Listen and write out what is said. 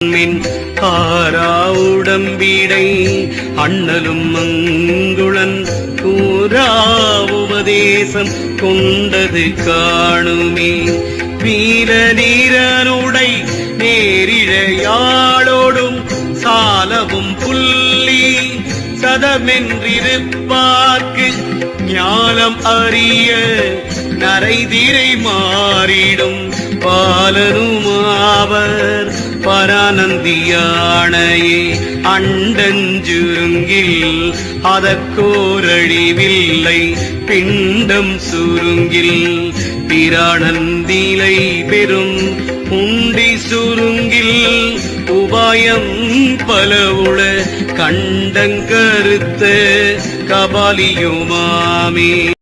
மின் ஆரா உடம்பிடை அண்ணலும் மங்குளன் கூறா உபதேசம் கொண்டது காணுமே. வீர நீரனுடை நேரிழையாளோடும் சாலவும் புள்ளி சதமென்றிருப்பார்க்கு ஞானம் அறிய நரைதிரை மாறிடும் அவர் பரானந்தியானையே அண்டஞ்சுருங்கில் அதற்கோரழிவில்லை பிண்டம் சுருங்கில் பிராணந்திலை பெரும் உண்டி சுருங்கில் உபாயம் பலவுள கண்டங்கருத்த கபாலியுமாமே.